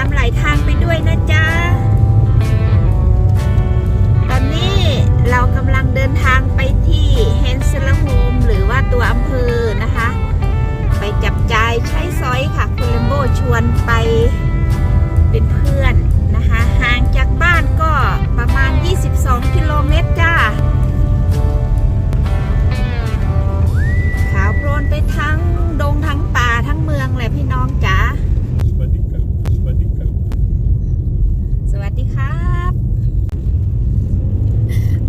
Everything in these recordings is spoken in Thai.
ตามไหลทางไปด้วยนะจ๊ะ ตอนนี้เรากำลังเดินทางไปที่เฮนเซลโฮมหรือว่าตัวอำเภอนะคะ ไปจับจ่ายใช้สอยค่ะ คุณเลมโบชวนไปเป็นเพื่อนนะคะ ห่างจากบ้านก็ประมาณ 22 กิโลเมตรจ้าขาวโพลนไปทั้งดงทั้งป่าทั้งเมืองเลยพี่น้องจ๋า Swadika, swadika. สวัสดีครับ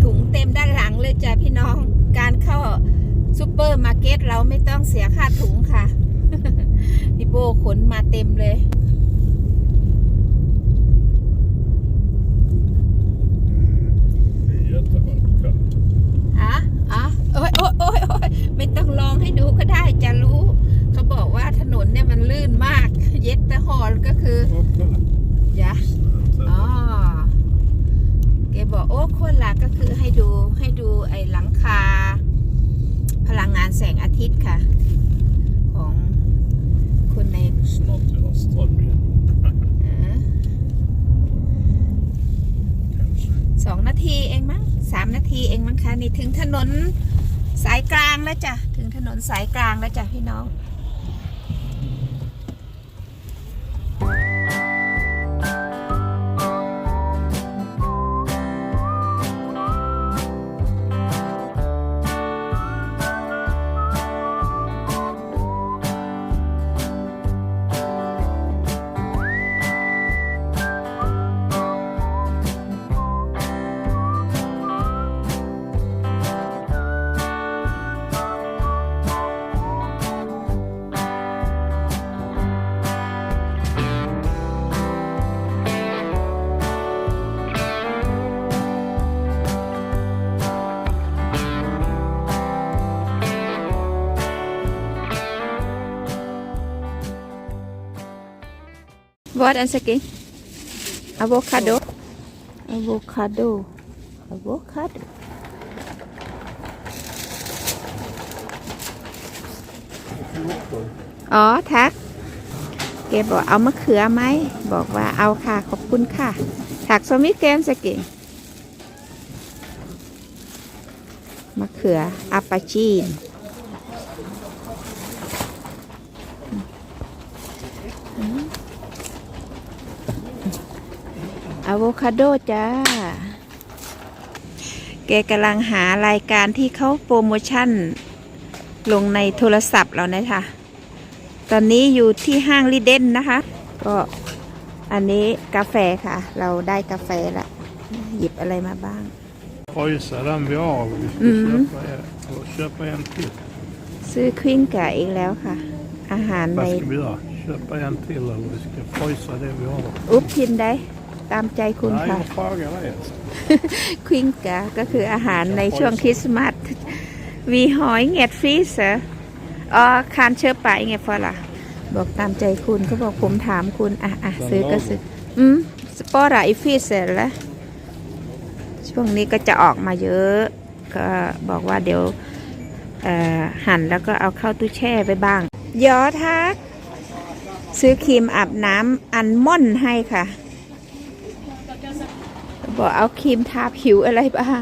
ถุงเต็มด้านหลัง เลยจ้ะพี่น้องการเข้าซูเปอร์มาร์เก็ตเราไม่ต้องเสียค่าถุงค่ะ พี่โบขนมาเต็มเลย Jättevackert. อะอะโอ้ยโอ้ยโอ้ยโอ้ยไม่ต้องลองให้ดูก็ได้จะรู้ เขาบอกว่าถนนเนี่ยมันลื่นมาก เย็ดแต่ฮอลก็คือ Och kolla. ยะอ๋อแกบอกโอ้คนละก็คือให้ดูให้ดูไอ้หลังคา พลังงานแสงอาทิตย์ค่ะ ของคนใน Snart är det ström igen. เออ Kanske. สองนาทีเองมั้งสามนาทีเองมั้งคะนี่ถึงถนนสายกลางแล้วจ้ะถึงถนนสายกลางแล้วจ้ะพี่น้อง What and again? Avocado. Avocado. Avocado. อ๋อทักแกบอกเอามะเขือไหม บอกว่าเอาค่ะ ขอบคุณค่ะ ถักสมิธแกมสกิงมะเขืออาปาจีน โวคาโดจ้า แกกำลังหารายการที่เขาโปรโมชั่น ลงในโทรศัพท์เรานะคะตอนนี้อยู่ที่ห้างลิเดนนะคะ ก็อันนี้กาแฟค่ะ เราได้กาแฟละ หยิบอะไรมาบ้าง Pröjsa den vi har. Vi ska Mm. köpa, en, och köpa en till. ซื้อควินกะอีกแล้วค่ะ อาหารใน Vad ska vi göra? Köpa en till eller vi ska frysa det vi har? อุ๊บพินได้ ตามใจคุณ Nej, ค่ะ jag frågar dig. ควิงกะก็คืออาหารในช่วงคริสต์มาสวีหอยเงียดฟรีเสออ๋อคานเชื้อไปไงฟอล่ะ บอกตามใจคุณเขาบอกผมถามคุณอะอะซื้อก็ซื้ออืมสปอร์ไอฟีเสร็จแล้วช่วงนี้ก็จะออกมาเยอะ ก็บอกว่าเดี๋ยวเอ่อหั่นแล้วก็เอาเข้าตู้แช่ไปบ้างยอทัก ซื้อครีมอาบน้ำอันม่อนให้ค่ะ บอกเอาครีมทาผิวอะไรบ้าง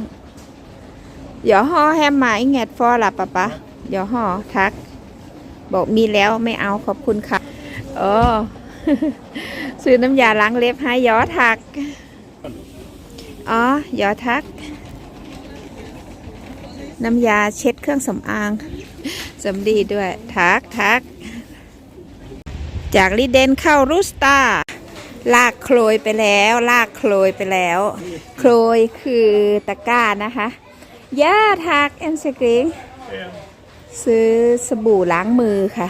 อย่าห่อแฮมหมายแงดฟอล่ะปะปะอย่าห่อทัก บอกมีแล้วไม่เอาขอบคุณค่ะโอ้ซื้อน้ำยาล้างเล็บให้ยอทัก อ๋อยอทัก น้ำยาเช็ดเครื่องสำอางสำลีด้วย ทักทัก จากลิเดนเข้ารูสตา ลากโคลยไปแล้ว ลากโคลยไปแล้ว โคลยคือตะกร้านะคะย่าทักแอนสกรีงซื้อสบู่ล้างมือค่ะ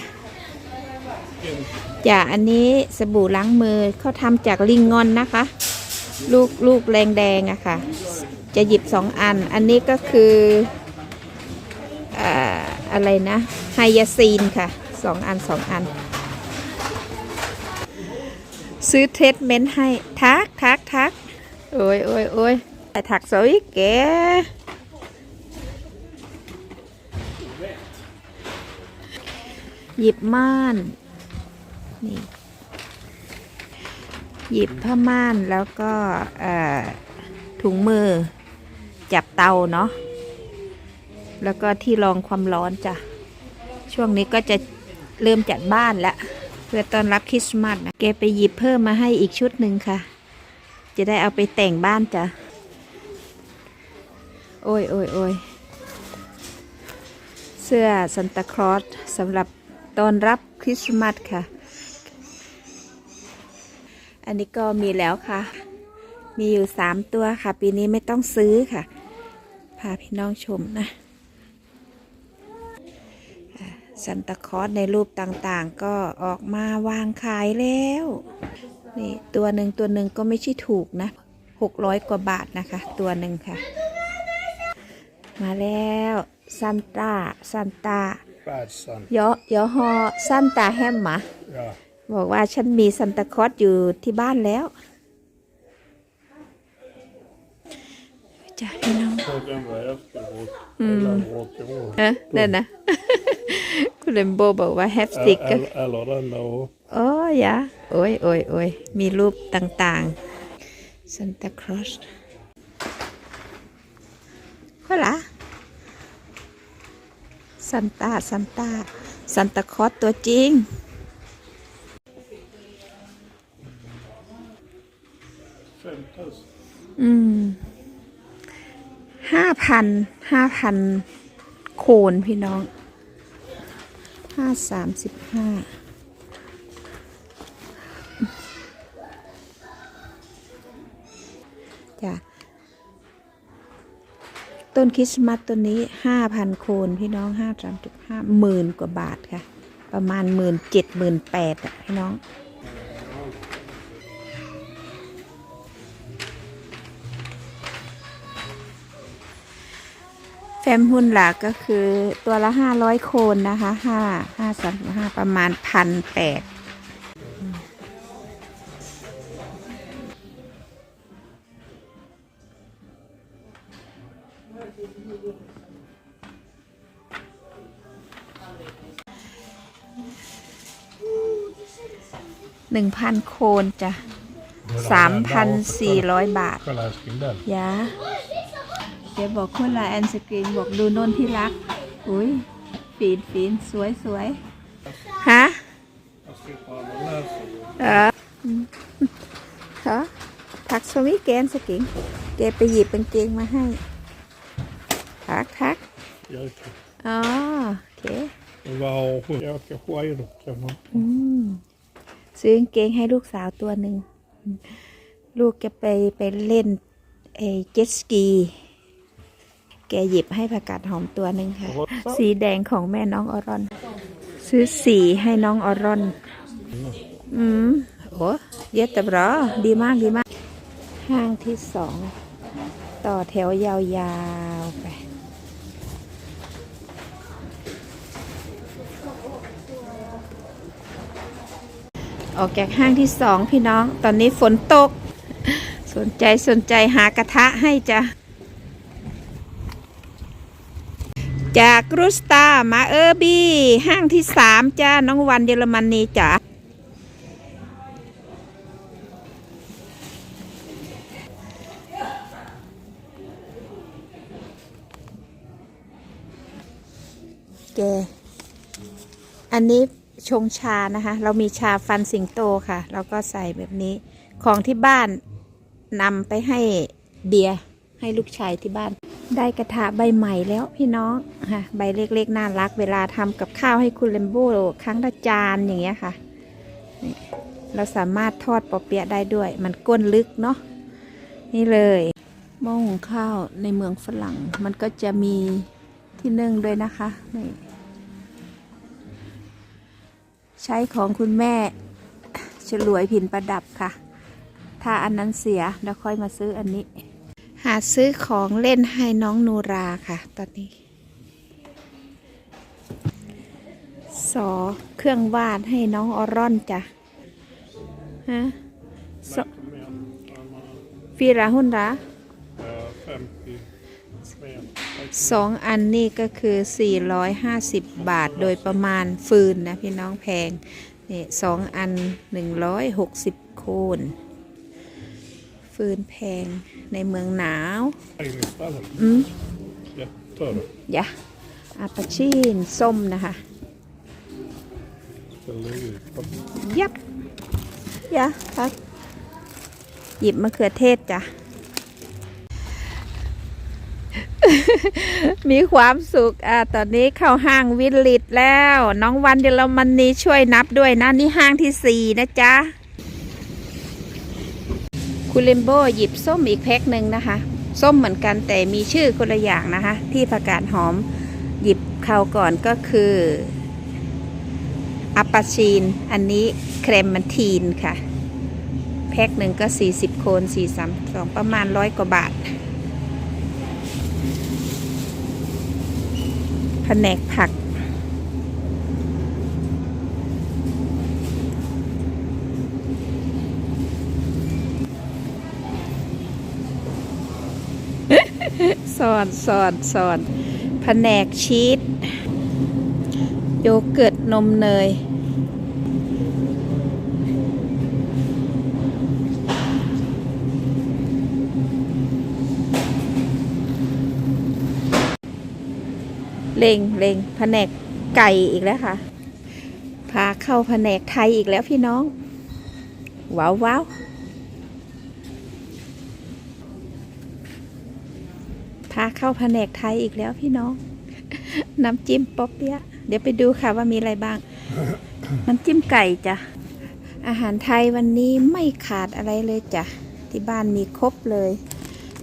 จากอันนี้สบู่ล้างมือเขาทำจากลิงงอนนะคะ ลูกลูกแรงแดงอะค่ะ จะหยิบสองอัน อันนี้ก็คืออ่าอะไรนะไฮยาซีนค่ะสองอันสองอัน ซื้อเทรทเมนต์ให้ ทักทักทักโอ้ยโอ้ยโอ้ยแต่ถักสวยแกหยิบม่านนี่หยิบผ้าม่านแล้วก็เอ่อถุงมือ จับเตาเนาะแล้วก็ที่รองความร้อนจ้ะ ช่วงนี้ก็จะเริ่มจัดบ้านละ เพื่อต้อนรับคริสต์มาสนะแกไปหยิบเพิ่มมาให้อีกชุดหนึ่งค่ะ จะได้เอาไปแต่งบ้านจ้ะ โอ้ยโอ้ยโอ้ยเสื้อซันตาคลอสสำหรับต้อนรับคริสต์มาสค่ะ อันนี้ก็มีแล้วค่ะ มีอยู่สามตัวค่ะ ปีนี้ไม่ต้องซื้อค่ะ พาพี่น้องชมนะ ซันตาคลอสในรูปต่างๆ ก็ออกมาวางขายแล้ว นี่ตัวหนึ่งตัวหนึ่งก็ไม่ใช่ถูกนะหกร้อยกว่าบาทนะคะ ตัวหนึ่งค่ะ มาแล้วซันตาซันตา Bad son. ยอยอฮอซันตาแฮมหมา Ja. บอกว่าฉันมีซันตาคลอสอยู่ที่บ้านแล้ว จ้ะพี่น้อง Så den var efteråt. Eller återåt. เออนั่นนะ คุณเลมโบบอกว่าแฮปสติกก็ Eller, eller den där. โอ้ยยะโอ้ยโอ้ยโอ้ยมีรูปต่างๆซันตาคลอสก็ละซันตาซันตาซันตาคลอสตัวจริง 5000. อืม ห้าพันห้าพันโคนพี่น้องห้าสามสิบห้าจ้ะต้นคริสต์มาสต้นนี้ห้าพันโคนพี่น้องห้าสามจุดห้าหมื่นกว่าบาทค่ะ ประมาณหมื่นเจ็ดหมื่นแปดอะพี่น้อง ฟมหุ่นหลักก็คือตัวละห้าร้อยโคนนะคะห้าห้าสามห้าประมาณพันแปดหนึ่งพันโคนจ้ะสามพันสี่ร้อยบาท Kolla älskling den. ยา เดี๋ยวบอกคนละแอนสกรีนบอกดูโน่นที่รัก อุ้ยฟีนฟีนสวยสวยฮะ Jag ska ta den här. เอออืมฮะทักสมิแกนสกิงแกไปหยิบกางเกงมาให้ ทักทัก Jag kan. อ๋อโอเค Wow. Jag kan skira. Kan man. อืมซื้อกางเกงให้ลูกสาวตัวหนึ่ง ลูกแกไปไปเล่นไอ้เจ็ตสกี แกหยิบให้ผักกาดหอมตัวหนึ่งค่ะ สีแดงของแม่น้องออรอน ซื้อสีให้น้องออรอน อืมโอ้เยอะแต่บรอดีมากดีมาก ห้างที่สอง ต่อแถวยาวๆไปออกจากห้างที่สองพี่น้อง ตอนนี้ฝนตก สนใจสนใจหากระทะให้จ้ะ จากรุสตามาเออร์บี้ ห้างที่สามจ้า น้องวันเยอรมนนีจ้ะแก อันนี้ชงชานะคะ เรามีชาฟันสิงโตค่ะ เราก็ใส่แบบนี้ ของที่บ้านนำไปให้เบียร์ให้ลูกชายที่บ้าน ได้กระทะใบใหม่แล้วพี่น้องค่ะใบเล็กๆน่ารัก เวลาทำกับข้าวให้คุณเลมโบ้ครั้งละจานอย่างเงี้ยค่ะ เราสามารถทอดปอเปี๊ยะได้ด้วย มันก้นลึกเนาะนี่เลยหม้อหุงข้าวในเมืองฝรั่ง มันก็จะมีที่นึ่งด้วยนะคะนี่ใช้ของคุณแม่ฉลวยผินประดับค่ะ ถ้าอันนั้นเสียแล้วค่อยมาซื้ออันนี้าซื้อของเล่นให้น้องนูราค่ะตอนนี้ สอเครื่องวาดให้น้องออรอนจ้ะฮะฟีราหุนราสองอันนี่ก็คือ 450 บาทโดยประมาณฟืนนะพี่น้องแพงนี่สองอัน 160 โคน ฟืนแพง ในเมืองหนาว Istället. อืม Ja, ta det. ยะอาปาชีนส้มนะคะ Ställ det i papper. ยับยะครับหยิบมะเขือเทศจ้ะ มีความสุข อ่า ตอนนี้เข้าห้างวิลลิตแล้ว น้องวันเดลมันนีช่วยนับด้วยนะ นี่ห้างที่สี่นะจ๊ะ คุณเลมโบหยิบส้มอีกแพ็คหนึ่งนะคะ ส้มเหมือนกันแต่มีชื่อคนละอย่างนะคะ ที่ประกาศหอมหยิบเขาก่อนก็คืออัปปาชีน อันนี้เครมมันทีนค่ะ แพ็คหนึ่งก็ 40 โคน4 3 2 ประมาณร้อยกว่าบาทแผนกผัก สอนสอนสอนแผนกชีสโยเกิร์ตนมเนย เล็งเล็งแผนกไก่อีกแล้วค่ะ พาเข้าแผนกไทยอีกแล้วพี่น้อง ว้าวว้าวพา เข้าแผนกไทยอีกแล้วพี่น้อง น้ำจิ้มป๊อปเปี๊ยะเดี๋ยวไปดูค่ะว่ามีอะไรบ้าง น้ำจิ้มไก่จ้ะ อาหารไทยวันนี้ไม่ขาดอะไรเลยจ้ะ ที่บ้านมีครบเลย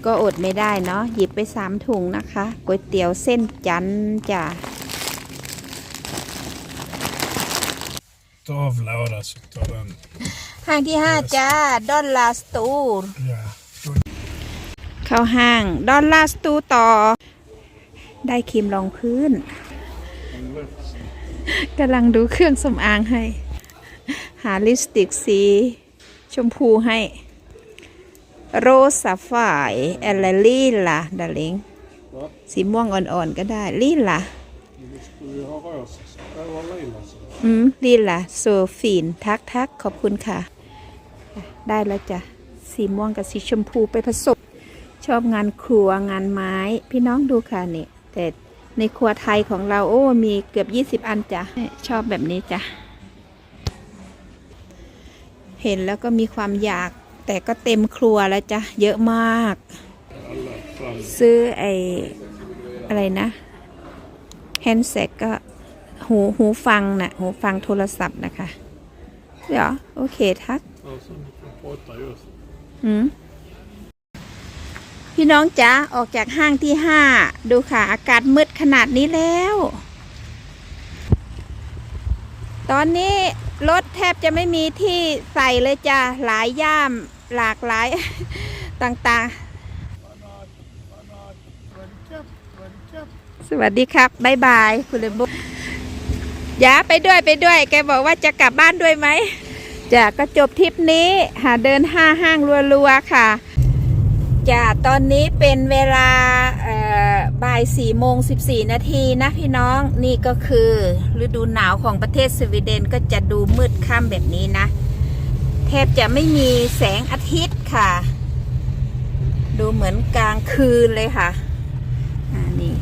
ก็อดไม่ได้เนาะหยิบไปสามถุงนะคะก๋วยเตี๋ยวเส้นจันทร์จ้ะ Tavla så tar den. ห้างที่ห้าจ้า ดอลลาร์สตู Ja. เข้าห้าง ดอลลาร์สตูต่อ ได้ครีมรองพื้นกำลังดูเครื่องสำอางให้ หาลิปสติกสี ชมพูให้ โรสาฝ่ายแอลลี่ล่ะดาลิงสีม่วงอ่อนๆ ก็ได้ ลี่ล่ะอืม ลี่ล่ะโซฟีน ทักทักขอบคุณค่ะ ได้แล้วจ้ะ สีม่วงกับสีชมพูไปผสม ชอบงานครัวงานไม้ พี่น้องดูค่ะนี่แต่ในครัวไทยของเราโอ้มีเกือบ 20 อันจ้ะชอบแบบนี้จ้ะเห็นแล้วก็มีความอยากแต่ก็เต็มครัวแล้วจ้ะเยอะมาก Alla fram. ซื้อไออะไรนะแฮนด์เซ็ตก็หูหูฟังนะ่ะหูฟังโทรศัพท์นะคะ เดี๋ยวโอเคทัก Alltså, ni får prata just. อืม พี่น้องจ๋าออกจากห้างที่ห้าดูค่ะ อากาศมืดขนาดนี้แล้ว ตอนนี้รถแทบจะไม่มีที่ใส่เลยจ้ะหลายย่ามหลากหลายต่างๆ สวัสดีครับบ๊ายบายคุณเลมโบอย่าไปด้วยไปด้วย แกบอกว่าจะกลับบ้านด้วยไหมจะก็จบทริปนี้ หาเดินห้าห้างรัวๆค่ะ จะตอนนี้เป็นเวลาบ่ายสี่โมงสิบสี่นาทีนะพี่น้องนี่ก็คือฤดูหนาวของประเทศสวีเดนก็จะดูมืดค่ำแบบนี้นะ แทบจะไม่มีแสงอาทิตย์ค่ะ ดูเหมือนกลางคืนเลยค่ะอ่านี่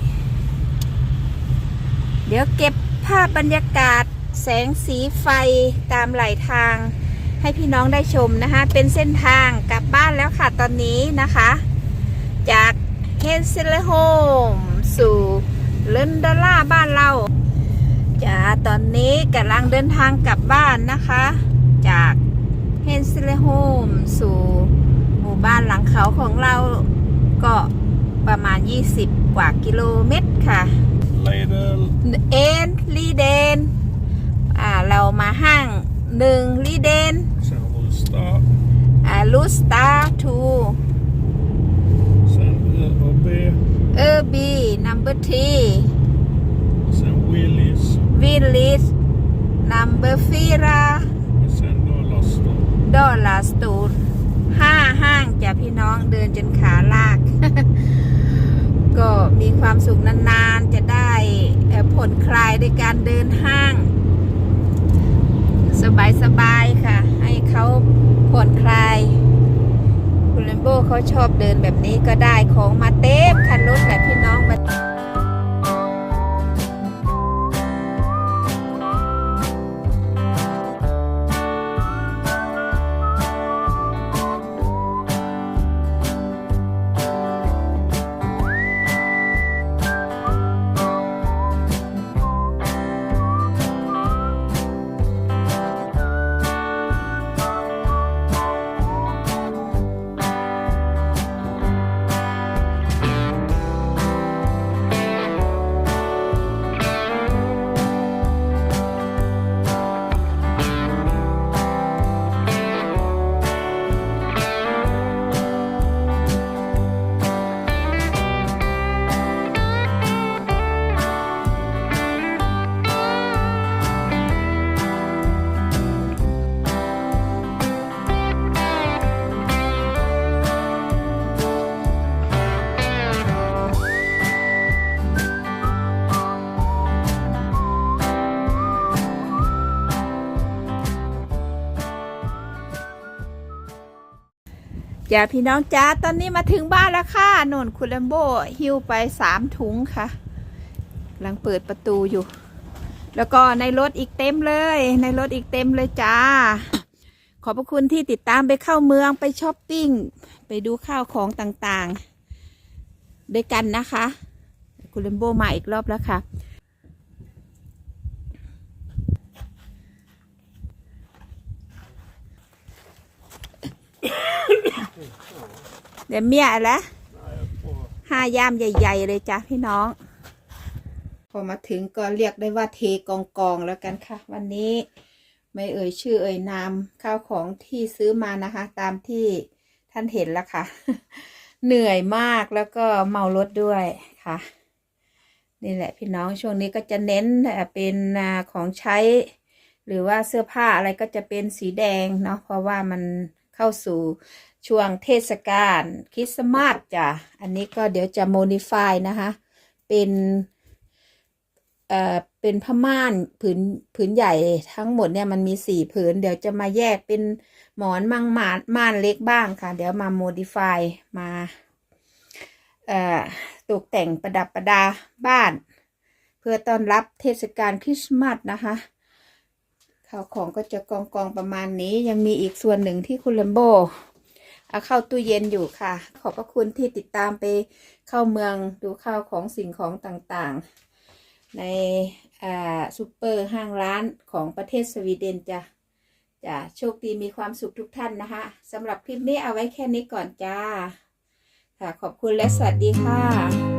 เดี๋ยวเก็บภาพบรรยากาศแสงสีไฟตามไหลทาง ให้พี่น้องได้ชมนะคะ เป็นเส้นทางกลับบ้านแล้วค่ะตอนนี้นะคะ จากเฮนเซเลโฮมสู่เลนดาล่าบ้านเราจะตอนนี้กำลังเดินทางกลับบ้านนะคะ จากเฮนเซเลโฮมสู่หมู่บ้านหลังเขาของเราก็ประมาณ 20 กว่ากิโลเมตรค่ะ Lidl. เอ็นลีเดนอ่าเรามาห้างหนึ่งลีเดน Sen Rusta. อ่าลูสตาทู Sen ÖoB. เออบีนัมเบอร์ที Sen Willys. วิลลิสนัมเบอร์ฟีรา Sen Dollarstore. ดอลลาสตูนห้าห้างจ้ะพี่น้องเดินจนขาลาก ก็มีความสุขนานๆ จะได้เอ่อผ่อนคลายในการเดินห้าง สบายๆค่ะให้ เขาผ่อนคลาย คุณเลมโบเขาชอบเดินแบบนี้ก็ได้ของมาเต็มคันรถแหละพี่น้องมา จ้าพี่น้องจ้าตอนนี้มาถึงบ้านแล้วค่ะนนคุณเลมโบหิ้วไปสามถุงค่ะกำลังเปิดประตูอยู่ แล้วก็ในรถอีกเต็มเลย ในรถอีกเต็มเลยจ้า ขอบพระคุณที่ติดตามไปเข้าเมืองไปช้อปปิ้ง ไปดูข้าวของต่างๆ ด้วยกันนะคะ คุณเลมโบมาอีกรอบแล้วค่ะ เดี๋ยวเมียละห้ายามใหญ่ ๆ เลยจ้ะพี่น้อง พอมาถึงก็เรียกได้ว่าเทกองกองแล้วกันค่ะ วันนี้ไม่เอ่ยชื่อเอ่ยนามข้าวของที่ซื้อมานะคะ ตามที่ท่านเห็นแล้วค่ะ เหนื่อยมากแล้วก็เมารถด้วยค่ะ นี่แหละพี่น้องช่วงนี้ก็จะเน้นเป็นของใช้ หรือว่าเสื้อผ้าอะไรก็จะเป็นสีแดงเนาะเพราะว่ามัน เข้าสู่ช่วงเทศกาลคริสต์มาสจ้ะ อันนี้ก็เดี๋ยวจะโมดิฟายนะคะ เป็นเอ่อเป็นผ้าม่านผืนผืนใหญ่ทั้งหมดเนี่ยมันมีสี่ผืน เดี๋ยวจะมาแยกเป็นหมอนมังมานม่านเล็กบ้างค่ะ เดี๋ยวมาโมดิฟายมาเอ่อตกแต่งประดับประดาบ้าน เพื่อต้อนรับเทศกาลคริสต์มาสนะคะ ข้าวของก็จะกองกองประมาณนี้ ยังมีอีกส่วนหนึ่งที่คุณเลมโบเอาเข้าตู้เย็นอยู่ค่ะ ขอบพระคุณที่ติดตามไปเข้าเมืองดูข้าวของสิ่งของต่างๆ ในซูเปอร์ห้างร้านของประเทศสวีเดนจ้ะจ้ะโชคดีมีความสุขทุกท่านนะคะสำหรับคลิปนี้เอาไว้แค่นี้ก่อนจ้าค่ะขอบคุณและสวัสดีค่ะ